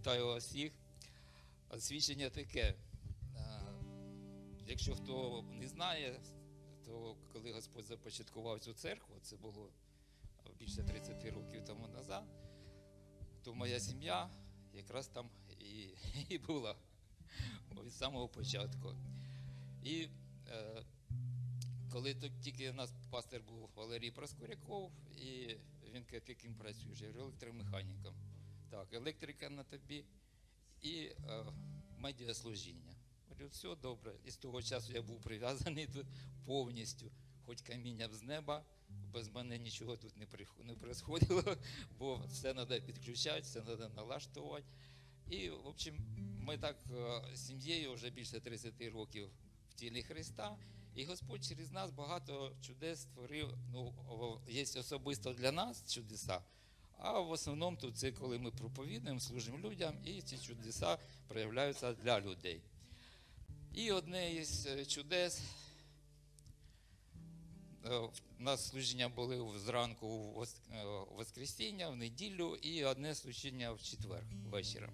Вітаю вас всіх. Свідчення таке. Якщо хто не знає, то коли Господь започаткував цю церкву, це було більше 30 років тому назад, то моя сім'я якраз там і, і була від самого початку. І е, коли тут тільки у нас пастир був Валерій Проскуряков, і він каже, яким працюєш? Я говорю, електромеханіком. Так, електрика на тобі і е, медіаслужіння. Говорю, все добре. І з того часу я був прив'язаний тут повністю. Хоч каміння з неба, без мене нічого тут не не происходило, бо все треба підключати, все треба налаштувати. І, в общем, ми так е, з сім'єю вже більше 30 років в тілі Христа. І Господь через нас багато чудес створив. Ну, є особисто для нас чудеса, а в основному тут це коли ми проповідуємо, служимо людям, і ці чудеса проявляються для людей. І одне із е, чудес. е, У нас служіння були зранку вос- е, Воскресіння, в неділю, і одне служіння в четвер вечором.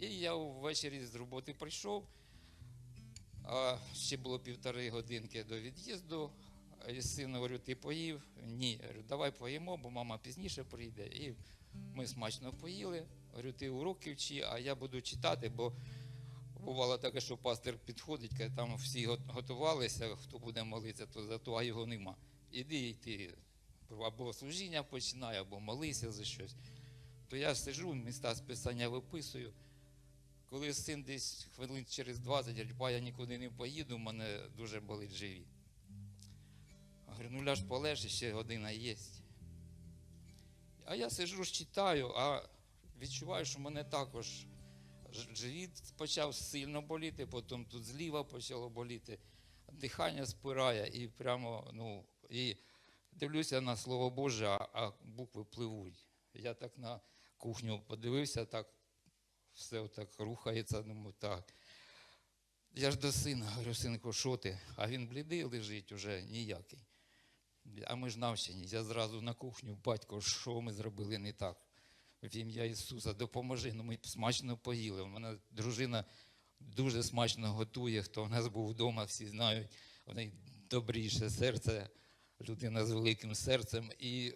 І я ввечері з роботи прийшов, а ще було півтори годинки до від'їзду. І сину говорю, ти поїв? Ні. Я говорю, давай поїмо, бо мама пізніше прийде. І ми смачно поїли. Говорю, ти уроки вчи, а я буду читати, бо бувало таке, що пастир підходить, каже, там всі готувалися, хто буде молитися, то зато а його нема. Іди і ти або служіння починай, або молися за щось. То я сижу, міста з писання виписую. Коли син десь хвилин через 20, говорить, «Па, я нікуди не поїду, мене дуже болить живіт. Говорю, ну ляж полеж, ще година є. А я сижу, ж читаю, а відчуваю, що мене також живіт почав сильно боліти, потім тут зліва почало боліти, дихання спирає і прямо, ну, і дивлюся на Слово Боже, а, а букви пливуть. Я так на кухню подивився, так все отак рухається, думаю, так. Я ж до сина говорю, синку, що ти? А він блідий лежить уже ніякий. А ми ж навчені. Я зразу на кухню, батько, що ми зробили не так? В ім'я Ісуса, допоможи. Ну, ми смачно поїли. У мене дружина дуже смачно готує. Хто в нас був вдома, всі знають. У неї добріше серце, людина з великим серцем. І,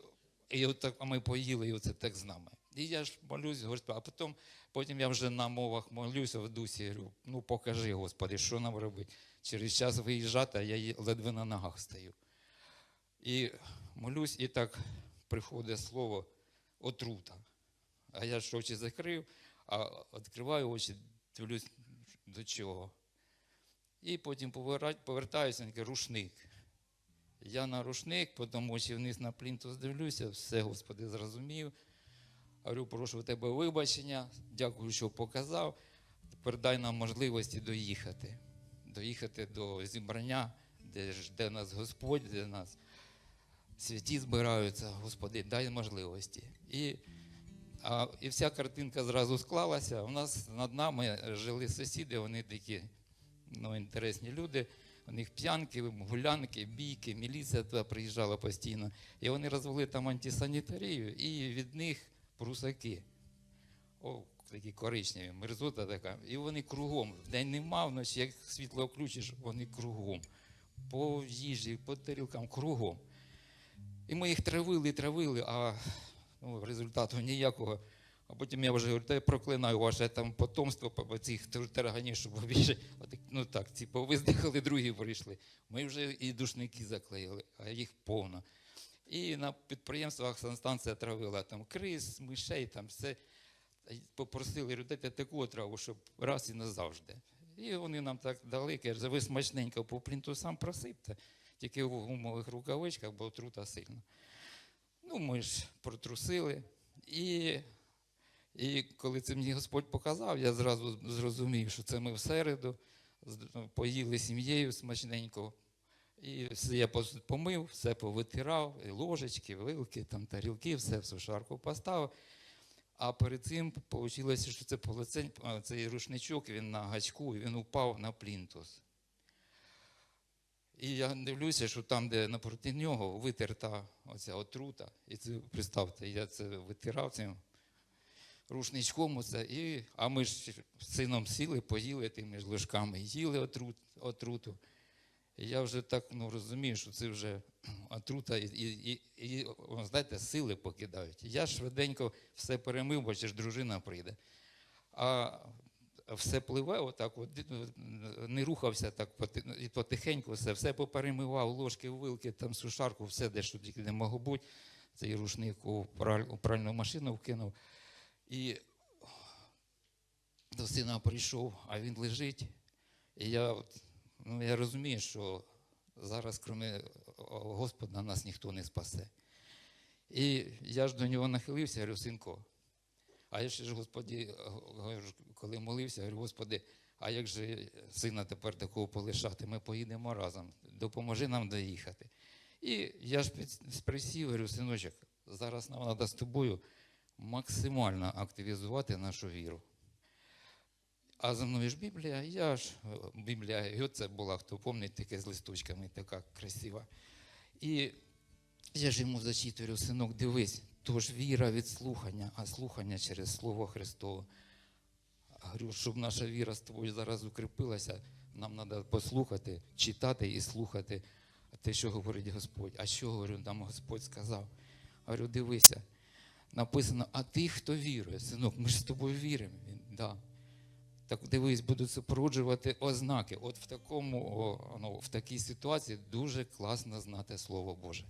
і от так, а ми поїли, і оце так з нами. І я ж молюсь, Господи, а потім, потім я вже на мовах молюся в дусі, говорю, ну покажи, Господи, що нам робити. Через час виїжджати, а я ледве на ногах стою. І молюсь, і так приходить слово отрута. А я ж очі закрив, а відкриваю очі, дивлюсь, до чого. І потім повертаюся, каже, рушник. Я на рушник, потім очі вниз на плінтус дивлюся, все, Господи, зрозумів. Говорю, прошу тебе вибачення, дякую, що показав. Тепер дай нам можливості доїхати. Доїхати до зібрання, де жде нас Господь, де нас святі збираються, Господи, дай можливості. І, а, і вся картинка зразу склалася. У нас над нами жили сусіди, вони такі ну, інтересні люди. У них п'янки, гулянки, бійки, міліція туди приїжджала постійно. І вони розвели там антисанітарію, і від них прусаки. О, такі коричневі, мерзота така. І вони кругом. Вдень нема, вночі, як світло включиш, вони кругом. По їжі, по тарілкам, кругом. І ми їх травили, травили, а ну, результату ніякого. А потім я вже говорю, та я проклинаю ваше там потомство по цих тарганів, щоб більше. Ну так, ці повиздихали, другі прийшли. Ми вже і душники заклеїли, а їх повно. І на підприємствах санстанція травила там криз, мишей, там все. Попросили, дайте таку траву, щоб раз і назавжди. І вони нам так дали, кажуть, ви смачненько по плінтусам просипте, тільки в гумових рукавичках, бо отрута сильна. Ну, ми ж протрусили. І, і коли це мені Господь показав, я зразу зрозумів, що це ми в середу ну, поїли сім'єю смачненько. І все я помив, все повитирав, і ложечки, вилки, там, тарілки, все в сушарку поставив. А перед цим вийшло, що це полицень, цей рушничок, він на гачку, і він упав на плінтус. І я дивлюся, що там, де напроти нього витерта оця отрута. І це, представте, я це витирав цим рушничком оце, і, а ми ж з сином сіли, поїли тими ж ложками, їли отрут, отруту. І я вже так ну, розумію, що це вже отрута, і, і, і, і знаєте, сили покидають. Я швиденько все перемив, бо ще ж дружина прийде. А все пливе, отак, от, не рухався так і потихеньку, все, все поперемивав, ложки, вилки, там сушарку, все, де що тільки не могло бути. Цей рушник у, пральну машину вкинув. І до сина прийшов, а він лежить. І я, ну, я розумію, що зараз, крім Господа, нас ніхто не спасе. І я ж до нього нахилився, говорю, синко, а я ще ж, Господі, коли молився, говорю, Господи, а як же сина тепер такого полишати? Ми поїдемо разом, допоможи нам доїхати. І я ж присів, говорю, синочок, зараз нам треба з тобою максимально активізувати нашу віру. А за мною ж Біблія, я ж е, Біблія, і оце була, хто пам'ятає, таке з листочками, така красива. І я ж йому зачитую, синок, дивись, то ж віра від слухання, а слухання через Слово Христове. Говорю, щоб наша віра з тобою зараз укріпилася, нам треба послухати, читати і слухати те, що говорить Господь. А що говорю, нам Господь сказав? Говорю, дивися, написано, а ти, хто вірує, синок, ми ж з тобою віримо. Він, да. Так дивись, будуть супроводжувати ознаки. От в такому, ну, в такій ситуації дуже класно знати Слово Боже.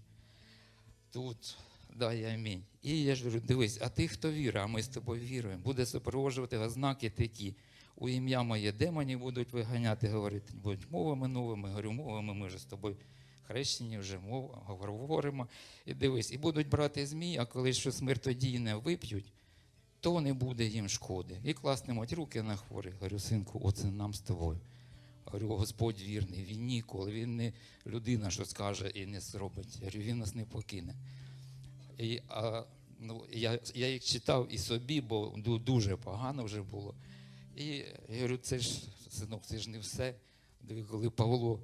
Тут дай амінь. І я ж говорю, дивись, а ти, хто вірує, а ми з тобою віруємо, буде супроводжувати ознаки такі. У ім'я моє демонів будуть виганяти, говорити, будуть мовами новими. Говорю, мовами ми вже з тобою хрещені, вже мов, говоримо. І дивись, і будуть брати змій, а коли що смертодійне вип'ють, то не буде їм шкоди. І класнемуть руки на хворих. Говорю, синку, оце нам з тобою. Говорю, Господь вірний, він ніколи, він не людина, що скаже і не зробить. Говорю, він нас не покине. І, а, ну, я, я їх читав і собі, бо дуже погано вже було. І я говорю, це ж, синок, це ж не все. Коли Павло,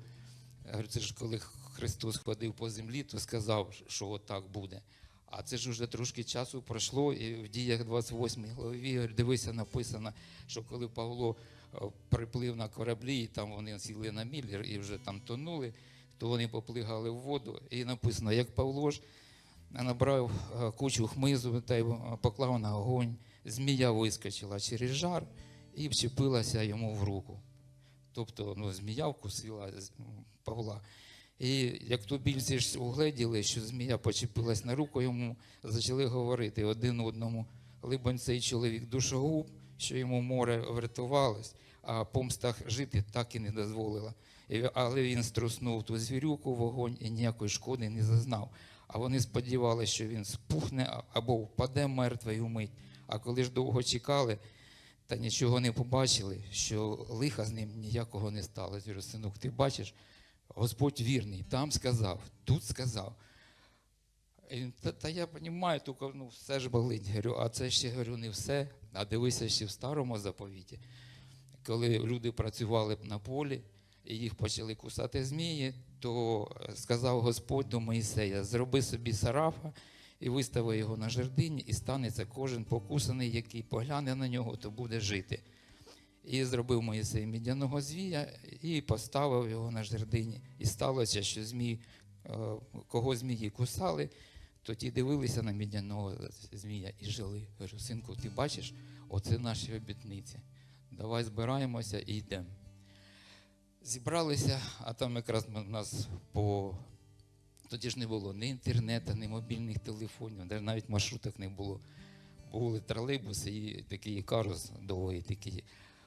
я говорю, це ж коли Христос ходив по землі, то сказав, що отак буде. А це ж уже трошки часу пройшло, і в діях 28 главі дивися, написано, що коли Павло е, приплив на кораблі, і там вони сіли на міль і вже там тонули, то вони поплигали в воду. І написано, як Павло ж набрав е, кучу хмизу та й е, поклав на огонь, змія вискочила через жар і вчепилася йому в руку. Тобто ну, змія вкусила Павла. І як тубільці ж угледіли, що змія почепилась на руку йому, почали говорити один одному. Либонь цей чоловік душогуб, що йому море врятувалось, а помстах жити так і не дозволила. Але він струснув ту звірюку вогонь і ніякої шкоди не зазнав. А вони сподівалися, що він спухне або впаде мертвий умить. А коли ж довго чекали, та нічого не побачили, що лиха з ним ніякого не. Говорю, синок, ти бачиш, Господь вірний, там сказав, тут сказав. Та, та я розумію, тільки ну, все ж болить. Говорю, а це ще говорю, не все. А дивися ще в старому заповіті, коли люди працювали на полі і їх почали кусати змії, то е, сказав Господь до Моїсея: зроби собі сарафа і вистави його на жердині, і станеться кожен покусаний, який погляне на нього, то буде жити. І зробив Моїсей мідяного звія і поставив його на жердині. І сталося, що змій, е, кого змії кусали, то ті дивилися на мідяного змія і жили. Кажу, синку, ти бачиш, оце наші обітниці. Давай збираємося і йдемо. Зібралися, а там якраз у нас по. Тоді ж не було ні інтернету, ні мобільних телефонів, навіть маршруток не було. Були тролейбуси і такий карус довгий, такий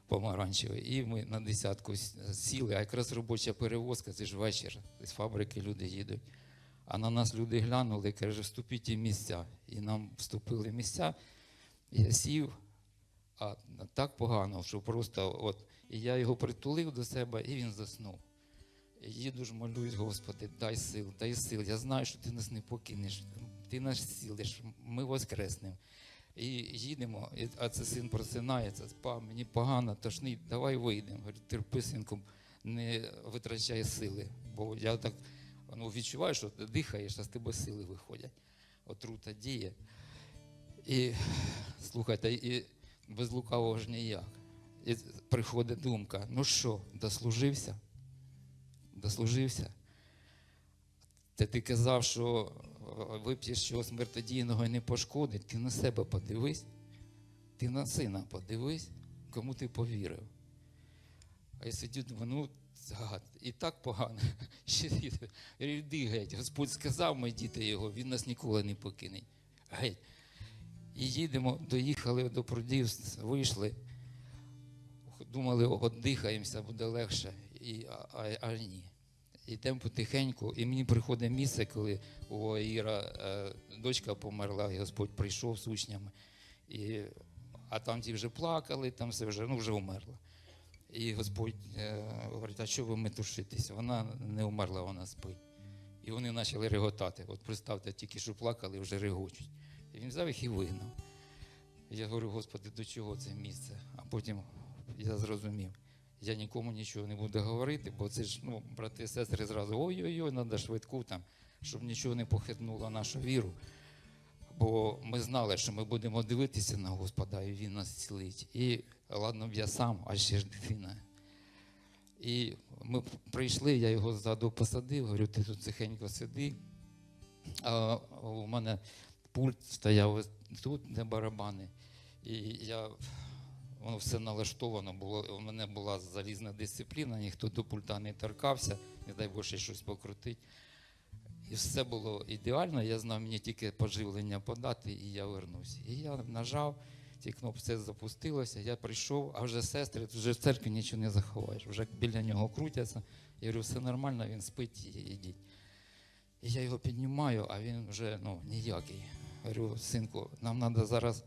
помаранчевий. І ми на десятку сіли, а якраз робоча перевозка, це ж вечір, з фабрики люди їдуть. А на нас люди глянули, і каже, вступіть в місця. І нам вступили місця. Я сів, а так погано, що просто от. І я його притулив до себе, і він заснув. Їду ж молюсь, Господи, дай сил, дай сил. Я знаю, що ти нас не покинеш, ти нас сілиш, ми воскреснемо. І їдемо, а це син просинається, спа, мені погано, тошнить, давай вийдемо. Говорю, терпи, синку, не витрачай сили. Бо я так ну, відчуваю, що ти дихаєш, а з тебе сили виходять. Отрута діє. І слухайте, і без лукавого ж ніяк. І приходить думка: ну що, дослужився? Дослужився? Та ти казав, що е, вип'єш чого смертодійного і не пошкодить. Ти на себе подивись, ти на сина подивись, кому ти повірив. А я сидю, думаю, ну, і так погано. Йди геть. Господь сказав, ми діти його, він нас ніколи не покине. Геть. І їдемо, доїхали до прудів, вийшли. Думали, оддихаємося, буде легше. І, а, а, ні. Йдемо потихеньку, і мені приходить місце, коли у Іра е, дочка померла, і Господь прийшов з учнями. І, а там ті вже плакали, там все вже, ну, вже умерла. І Господь е, говорить, а що ви метушитесь? Вона не умерла, вона спить. І вони почали реготати. От представте, тільки що плакали, вже регочуть. І він взяв їх і вигнав. Я говорю, Господи, до чого це місце? А потім я зрозумів. Я нікому нічого не буду говорити, бо це ж ну, брати і сестри зразу ой-ой-ой, треба швидку там, щоб нічого не похитнуло нашу віру. Бо ми знали, що ми будемо дивитися на Господа, і Він нас цілить. І ладно б я сам, а ще ж дитина. І ми прийшли, я його ззаду посадив, говорю, ти тут тихенько сиди. А у мене пульт стояв тут, де барабани. І я, воно все налаштовано було. У мене була залізна дисципліна, ніхто до пульта не торкався, не дай Боже щось покрутить. І все було ідеально. Я знав, мені тільки поживлення подати, і я вернусь. І я нажав, кнопки все запустилося, я прийшов, а вже сестри, вже в церкві нічого не заховаєш. Вже біля нього крутяться. Я говорю, все нормально, він спить, ідіть. І я його піднімаю, а він вже ну, ніякий. Говорю, синку, нам треба зараз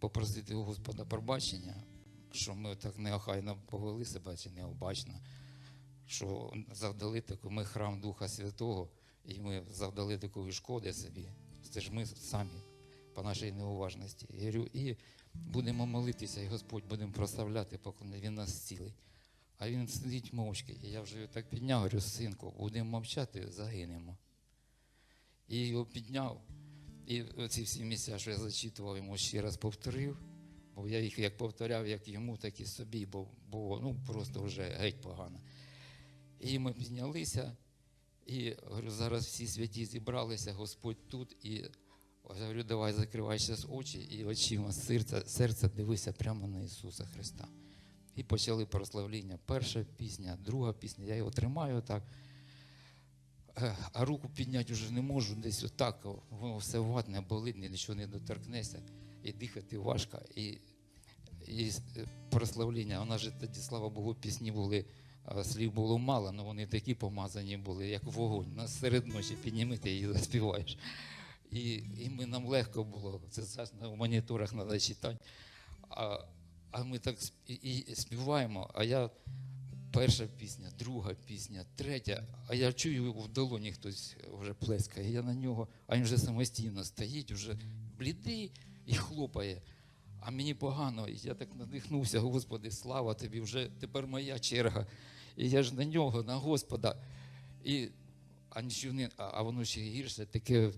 попросити у Господа пробачення, що ми так неохайно повели себе чи необачно, що завдали таку, ми храм Духа Святого, і ми завдали такої шкоди собі. Це ж ми самі по нашій неуважності. Я говорю, і будемо молитися, і Господь будемо прославляти, поки Він нас зцілить. А він сидить мовчки. І я вже його так підняв, говорю, синку, будемо мовчати, загинемо. І його підняв. І ці всі місця, що я зачитував, йому ще раз повторив. Бо я їх як повторяв, як йому, так і собі, бо було ну, просто вже геть погано. І ми піднялися, і говорю, зараз всі святі зібралися, Господь тут. І говорю, давай закривай зараз очі і очима серця, серця дивися прямо на Ісуса Христа. І почали прославління. Перша пісня, друга пісня, я його тримаю так. Е, А руку підняти вже не можу, десь отак, воно все ватне, болить, ні до чого не доторкнеся, і дихати важко. І, і е, прославління, вона ж тоді, слава Богу, пісні були, слів було мало, але вони такі помазані були, як вогонь. Нас серед ночі підніми, ти її заспіваєш. І, і ми, нам легко було. Це зараз на моніторах треба читати. А, а ми так і, і співаємо, а я перша пісня, друга пісня, третя, а я чую в долоні хтось вже плескає. Я на нього, а він вже самостійно стоїть, вже блідий і хлопає. А мені погано, і я так надихнувся, Господи, слава тобі, вже тепер моя черга. І я ж на нього, на Господа. І, а, нічого а, воно ще гірше, таке,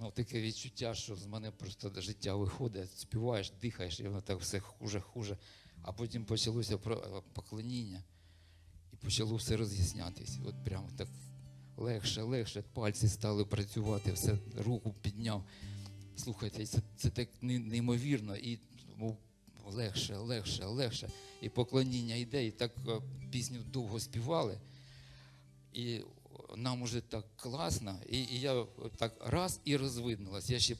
ну, таке відчуття, що з мене просто життя виходить, співаєш, дихаєш, і воно так все хуже, хуже. А потім почалося поклоніння. Почало все роз'яснятися. От прямо так легше, легше, пальці стали працювати, все, руку підняв. Слухайте, це, це так неймовірно, і ну, легше, легше, легше. І поклоніння йде, і так е, пісню довго співали. І нам уже так класно, і, і я так раз і розвиднулась. Я ще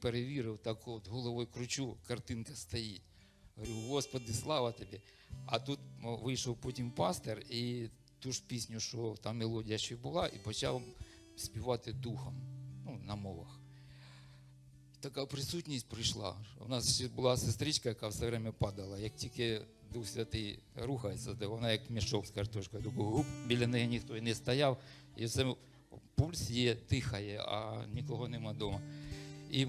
перевірив, так от головою кручу, картинка стоїть. Говорю, Господи, слава тобі. А тут вийшов потім пастор і ту ж пісню, що там мелодія ще була, і почав співати духом, ну, на мовах. Така присутність прийшла. У нас ще була сестричка, яка все время падала. Як тільки Дух Святий рухається, то вона як мішок з картошкою. Гуп, біля неї ніхто і не стояв. І все пульс є, дихає, а нікого нема вдома. І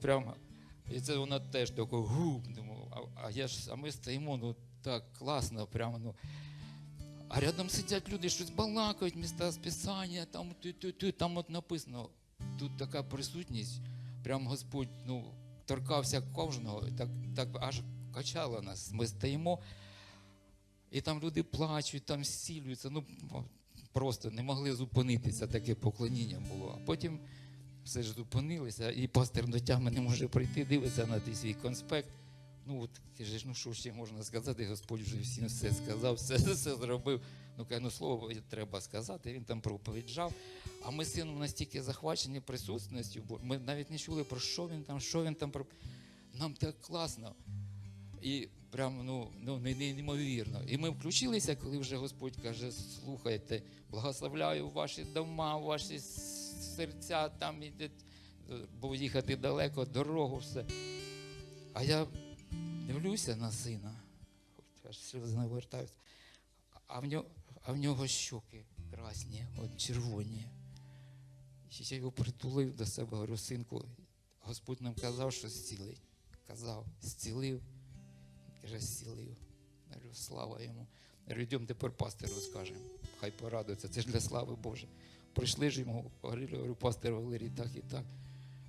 прямо, і це вона теж тако гуп. А, а я ж, а ми стоїмо, ну так класно, прямо ну. А рядом сидять люди, щось балакають, міста списання, там ти, там от написано. Тут така присутність, прям Господь, ну, торкався кожного, так, так аж качало нас. Ми стоїмо, і там люди плачуть, там зцілюються. Ну, просто не могли зупинитися, таке поклоніння було. А потім все ж зупинилися, і пастир до тями не може прийти, дивиться на той свій конспект. Ну от каже, ну що ще можна сказати, Господь вже всім все сказав, все, все зробив. Ну каже, ну слово треба сказати. Він там проповіджав. А ми з сином настільки захвачені присутністю, бо ми навіть не чули про що він там, що він там про. Нам так класно. І прям ну, ну не- не- неймовірно. І ми включилися, коли вже Господь каже: слухайте, благословляю ваші дома, ваші серця, там іде, бо їхати далеко, дорогу, все. А я дивлюся на сина, аж сльози навертаються, а в нього, а в нього щоки красні, от червоні. І Я його притулив до себе, говорю, синку, Господь нам казав, що зцілить. Казав, зцілив. Каже, зцілив. Говорю, слава йому. Говорю, йдемо тепер пастиру скажемо. Хай порадується. Це ж для слави Божої. Прийшли ж йому, говорю, пастир Валерій, так і так.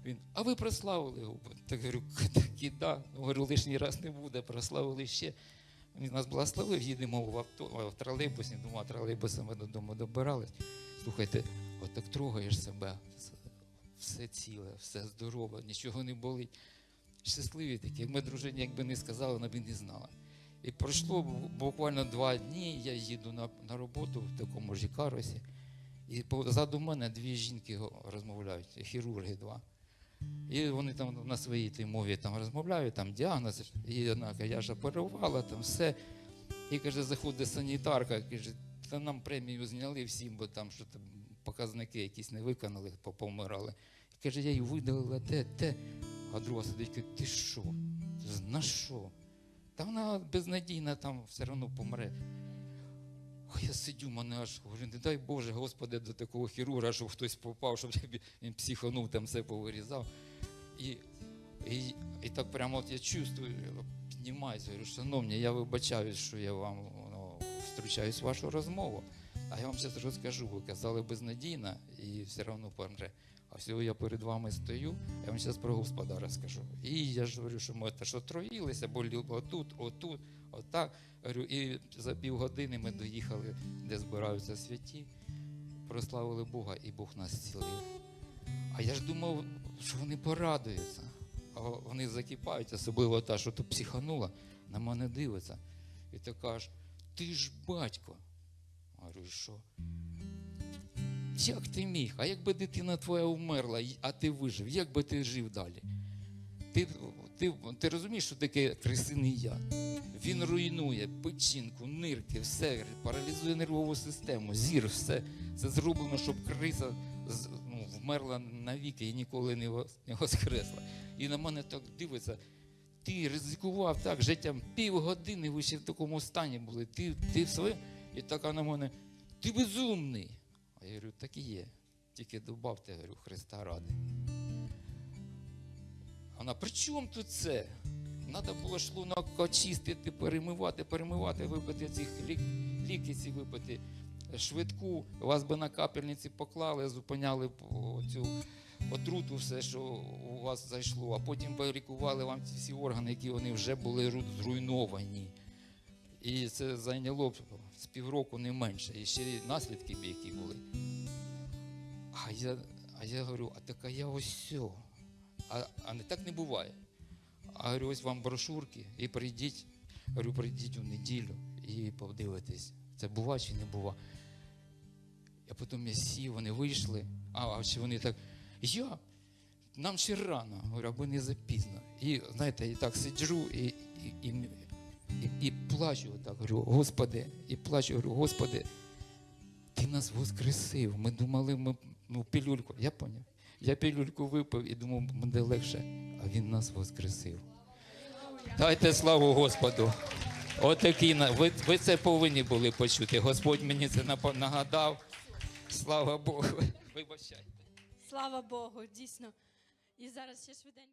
Він, а ви прославили його? Так говорю, так і да. Говорю, лишній раз не буде, прославили ще. Він нас благословив, їдемо в авто, в тролейбусі, думаю, тролейбусами додому добирались. Слухайте, от так трогаєш себе, все ціле, все здорове, нічого не болить. Щасливі такі. Ми дружині, якби не сказали, вона б не знала. І пройшло буквально два дні, я їду на, на роботу в такому ж карусі, і позаду мене дві жінки розмовляють, хірурги два. І вони там на своїй тій мові там розмовляють, там діагноз, і вона каже, я ж оперувала, там все. І каже, заходить санітарка, каже, та нам премію зняли всім, бо там що там показники якісь не виконали, попомирали. І каже, я її видалила те, те. А друга сидить, каже, ти що? На що? Та вона безнадійна там все одно помре. Я сидю, мене аж говорю, не дай Боже, Господи, до такого хірурга, щоб хтось попав, щоб він психанув, там все повирізав. І, і, і так прямо от я чувствую, піднімаюся, говорю, шановні, я вибачаюсь, що я вам ну, втручаюсь в вашу розмову. А я вам зараз розкажу, ви казали безнадійно і все одно помре. А всього я перед вами стою, я вам зараз про Господа розкажу. І я ж говорю, що ми те, що троїлися, боліло отут, отут, отак. І за півгодини ми доїхали, де збираються святі, прославили Бога, і Бог нас зцілив. А я ж думав, що вони порадуються. А вони закипають, особливо та, що тут психанула, на мене дивиться. І така ж, ти ж батько. Говорю, що? Як ти міг? А якби дитина твоя вмерла, а ти вижив, як би ти жив далі? Ти, ти, ти розумієш, що таке крисиний яд? Він руйнує печінку, нирки, все, паралізує нервову систему, зір, все. Це зроблено, щоб криса ну, вмерла навіки і ніколи не воскресла. І на мене так дивиться. Ти ризикував так життям півгодини, ви ще в такому стані були. Ти, ти своє. І така на мене, ти безумний. Я говорю, так і є. Тільки добавте, говорю, Христа ради. Вона, при чому тут це? Треба було шлунок очистити, перемивати, перемивати, випити ці лік, ліки ці випити. Швидку, вас би на капельниці поклали, зупиняли цю отруту, все, що у вас зайшло, а потім би лікували вам ці всі органи, які вони вже були зруйновані. І це зайняло б з півроку не менше. І ще наслідки б які були. А я, а я говорю, а так а я ось сьо. А, а не так не буває. А говорю, ось вам брошурки, і прийдіть, говорю, прийдіть у неділю і подивитесь, це бува чи не бува. А потім я сів, вони вийшли, а, чи вони так, я, нам ще рано, говорю, аби не запізно. І знаєте, і так сиджу і, і, і, і, і плачу так, говорю, Господи, і плачу, говорю, Господи, ти нас воскресив. Ми думали, ми ну, пілюльку. Я поняв. Я пілюльку випив і думав, буде легше, а він нас воскресив. Дайте славу Господу. Отакий на- ви, ви це повинні були почути. Господь мені це нагадав. Слава Богу. Вибачайте. Слава Богу, дійсно. І зараз ще швиденько.